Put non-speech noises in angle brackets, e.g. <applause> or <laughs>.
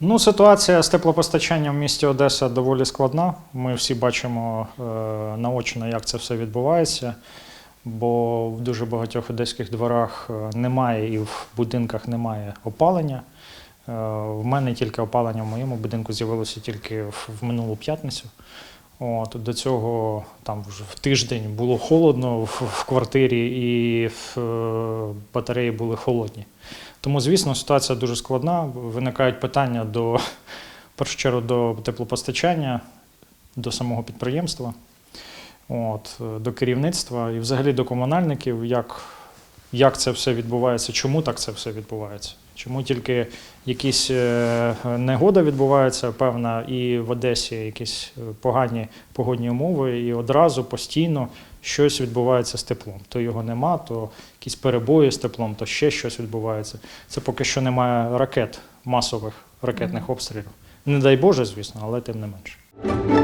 Ну, ситуація з теплопостачанням в місті Одеса доволі складна. Ми всі бачимо е, наочно, як це все відбувається, бо в дуже багатьох одеських дворах е, немає і в будинках немає опалення. Е, в мене тільки опалення в моєму будинку з'явилося тільки в, в минулу п'ятницю. От, до цього там вже в тиждень було холодно в, в квартирі і в, е, батареї були холодні. Тому, звісно, ситуація дуже складна. Виникають питання до <laughs> першу чергу до теплопостачання, до самого підприємства, от, е, до керівництва і взагалі до комунальників, як, як це все відбувається, чому так це все відбувається. Чому тільки якісь е, негода відбувається, певна, і в Одесі якісь е, погані погодні умови, і одразу постійно щось відбувається з теплом. То його нема, то якісь перебої з теплом, то ще щось відбувається. Це поки що немає ракет, масових ракетних обстрілів. Не дай Боже, звісно, але тим не менше.